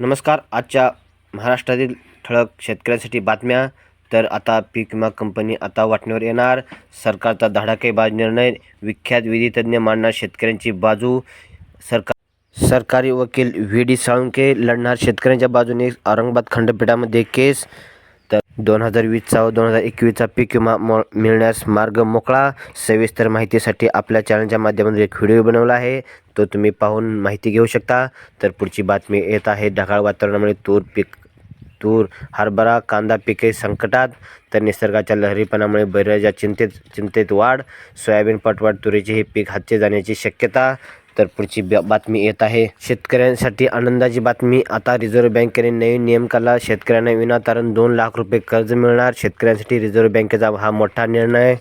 नमस्कार आजच्या महाराष्ट्रातील ठळक शेतकऱ्यांसाठी बातम्या. तर आता पीक विमा कंपनी आता वाटणीवर येणार. सरकारचा धडाकेबाज निर्णय विख्यात विधितज्ञ मांडणार शेतकऱ्यांची बाजू. सरकार सरकारी वकील व्ही डी साळुंके लढणार शेतकऱ्यांच्या बाजूने औरंगाबाद खंडपीठामध्ये केस. दोन हजार वीसचा व दोन हजार एकवीसचा पीक विमा मो मिळण्यास मार्ग मोकळा. सविस्तर माहितीसाठी आपल्या चॅनलच्या माध्यमातून एक व्हिडिओ बनवला आहे. तो तुम्ही पाहून माहिती घेऊ शकता. तर पुढची बातमी येत आहे. ढगाळ वातावरणामुळे तूर पीक तूर हरभरा कांदा पिके संकटात. तर निसर्गाच्या लहरीपणामुळे बऱ्याचशा चिंतेत चिंतेत वाढ. सोयाबीन पटवाट तुरीचे हे पीक हातचे जाण्याची शक्यता. तर पुढची ब- बातमी येत आहे. शेतकऱ्यांसाठी आनंदाची बातमी. आता रिझर्व्ह बँकेने नवीन नियम काढला. शेतकऱ्यांना विनातारण दोन लाख रुपये कर्ज मिळणार. शेतकऱ्यांसाठी रिझर्व्ह बँकेचा हा मोठा निर्णय.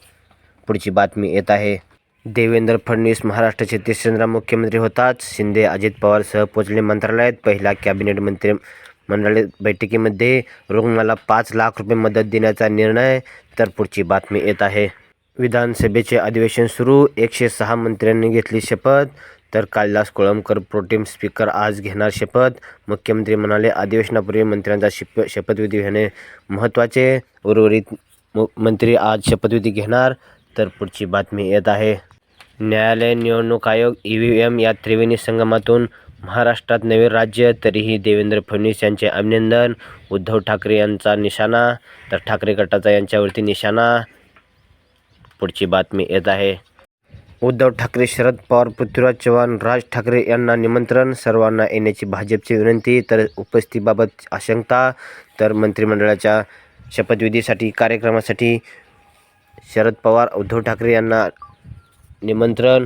पुढची बातमी येत आहे. देवेंद्र फडणवीस महाराष्ट्राचे तिसऱ्यांदा मुख्यमंत्री होताच शिंदे अजित पवार सह पोचले मंत्रालयात. पहिल्या कॅबिनेट मंत्री मंडळ बैठकीमध्ये रुग्णाला पाच लाख रुपये मदत देण्याचा निर्णय. तर पुढची बातमी येत आहे. विधानसभेचे अधिवेशन सुरू. एकशे सहा मंत्र्यांनी घेतली शपथ. तर कालिदास कोळंबकर प्रोटीम स्पीकर आज घेणार शपथ. मुख्यमंत्री म्हणाले अधिवेशनापूर्वी मंत्र्यांचा शप शपथविधी घेणे महत्त्वाचे. उर्वरित मंत्री आज शपथविधी घेणार. तर पुढची बातमी येत आहे. न्यायालय निवडणूक आयोग ई व्ही एम या त्रिवेणी संगमातून महाराष्ट्रात नवे राज्य तरीही देवेंद्र फडणवीस यांचे अभिनंदन. उद्धव ठाकरे यांचा निशाणा तर ठाकरे गटाचा यांच्यावरती निशाणा. पुढची बातमी येत आहे. उद्धव ठाकरे शरद पवार पृथ्वीराज चव्हाण राज ठाकरे यांना निमंत्रण. सर्वांना येण्याची भाजपची विनंती. तर उपस्थितीबाबत आशंका. तर मंत्रिमंडळाच्या शपथविधीसाठी कार्यक्रमासाठी शरद पवार उद्धव ठाकरे यांना निमंत्रण.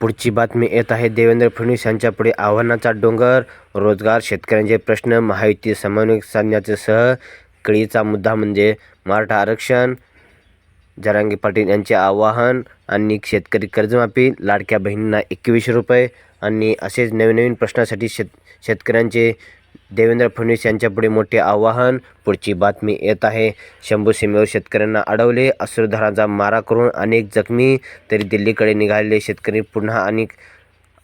पुढची बातमी येत आहे. देवेंद्र फडणवीस यांच्यापुढे आव्हानाचा डोंगर. रोजगार शेतकऱ्यांचे प्रश्न. महायुती समन्वय साधण्याचे सह. कळीचा मुद्दा म्हणजे मराठा आरक्षण. जरांगे पाटील यांचे आवाहन आणि शेतकरी कर्जमाफी लाडक्या बहिणींना एकवीसशे रुपये आणि असेच नवीन प्रश्नासाठी शेत शेतकऱ्यांचे देवेंद्र फडणवीस यांच्यापुढे मोठे आवाहन. पुढची बातमी येत आहे. शंभू सीमेवर शेतकऱ्यांना अडवले अश्रुधाराचा मारा करून अनेक जखमी तरी दिल्लीकडे निघालेले शेतकरी पुन्हा अनेक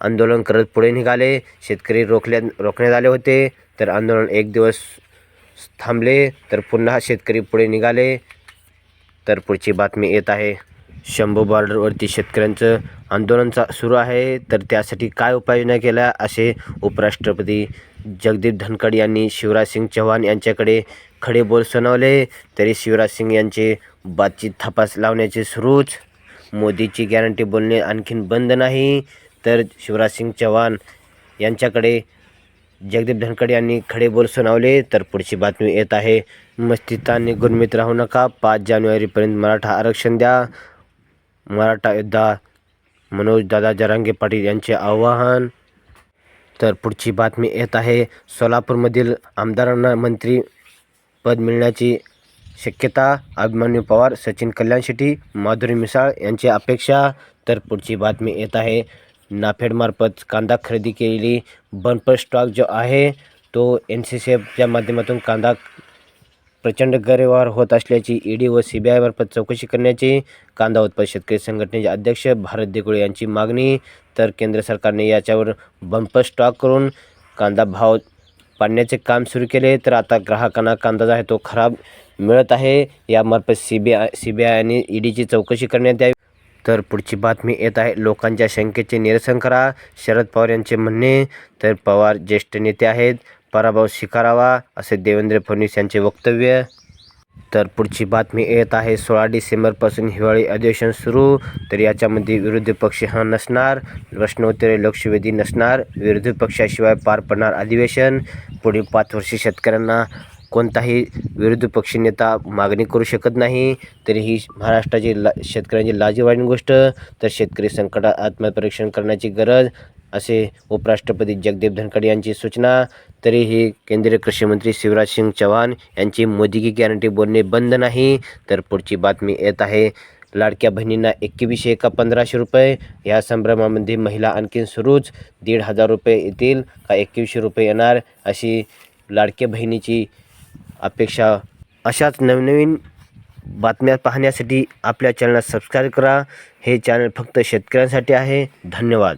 आंदोलन करत पुढे निघाले. शेतकरी रोखल्या रोखण्यात आले होते तर आंदोलन एक दिवस थांबले तर पुन्हा शेतकरी पुढे निघाले. तर पुढची बातमी येत आहे. शंभू बॉर्डरवरती शेतकऱ्यांचं आंदोलन चा सुरू आहे. तर त्यासाठी काय उपाययोजना केल्या? असे उपराष्ट्रपती जगदीप धनखड यांनी शिवराज सिंग चौहान यांच्याकडे खडे बोल सुनावले. तरी शिवराज सिंग यांचे बातचीत थापास लावण्याचे सुरूच. मोदीची गॅरंटी बोलणे आणखीन बंद नाही. तर शिवराज सिंग चौहान यांच्याकडे जगदीप धनखड यांनी खडे बोल सुनावले तर पुढची बातमी येत आहे. मस्तीत गुरमित राहू नका. पाच जानेवारीपर्यंत मराठा आरक्षण द्या. मराठा योद्धा मनोजदादा जरांगे पाटील यांचे आवाहन. तर पुढची बातमी येत आहे. सोलापूरमधील आमदारांना मंत्री पद मिळण्याची शक्यता अभिमन्यू पवार सचिन कल्याण शेट्टी माधुरी मिसाळ यांची अपेक्षा तर पुढची बातमी येत आहे. नाफेडमार्फत कांदा खरेदी केलेली बंपर स्टॉक जो आहे तो एन सी सी एफच्या माध्यमातून कांदा प्रचंड गैरव्यवहार होत असल्याची ईडी व सी बी आयमार्फत चौकशी करण्याची कांदा उत्पादक शेतकरी संघटनेचे अध्यक्ष भारत देगुळे यांची मागणी तर केंद्र सरकारने याच्यावर बंपर स्टॉक करून कांदा भाव पाडण्याचे काम सुरू केले. तर आता ग्राहकांना कांदा जो आहे तो खराब मिळत आहे. यामार्फत C B I C B I आणि ईडीची चौकशी करण्यात यावी. तर पुढची बातमी येत आहे. लोकांच्या शंकेचे निरसन करा. शरद पवार यांचे म्हणणे तर पवार ज्येष्ठ नेते आहेत. पराभव स्वीकारावा असे देवेंद्र फडणवीस यांचे वक्तव्य. तर पुढची बातमी येत आहे. सोळा डिसेंबरपासून हिवाळी अधिवेशन सुरू. तर याच्यामध्ये विरोधी पक्ष हा नसणार. प्रश्नोत्तरे लक्षवेधी नसणार. विरोधी पक्षाशिवाय पार पडणार अधिवेशन. पुढील पाच वर्षे शेतकऱ्यांना कोणताही विरोधी पक्षनेता मागणी करू शकत नाही तरीही महाराष्ट्राची ला शेतकऱ्यांची लाजीवाणी गोष्ट तर शेतकरी संकटात आत्मपरीक्षण करण्याची गरज असे उपराष्ट्रपती जगदीप धनखड यांची सूचना तरीही केंद्रीय कृषी मंत्री शिवराज सिंग चव्हाण यांची मोदी की गॅरंटी बोलणे बंद नाही तर पुढची बातमी येत आहे लाडक्या बहिणींना एकवीसशे का पंधराशे रुपये या संभ्रमामध्ये महिला आणखीन सुरूच दीड हजार रुपये येतील का एकवीसशे रुपये येणार अशी लाडक्या बहिणीची अपेक्षा अशाच नवनवीन बातम्या पाहण्यासाठी आपल्या चॅनलला सबस्क्राईब करा. हे चॅनल फक्त शेतकऱ्यांसाठी आहे. धन्यवाद.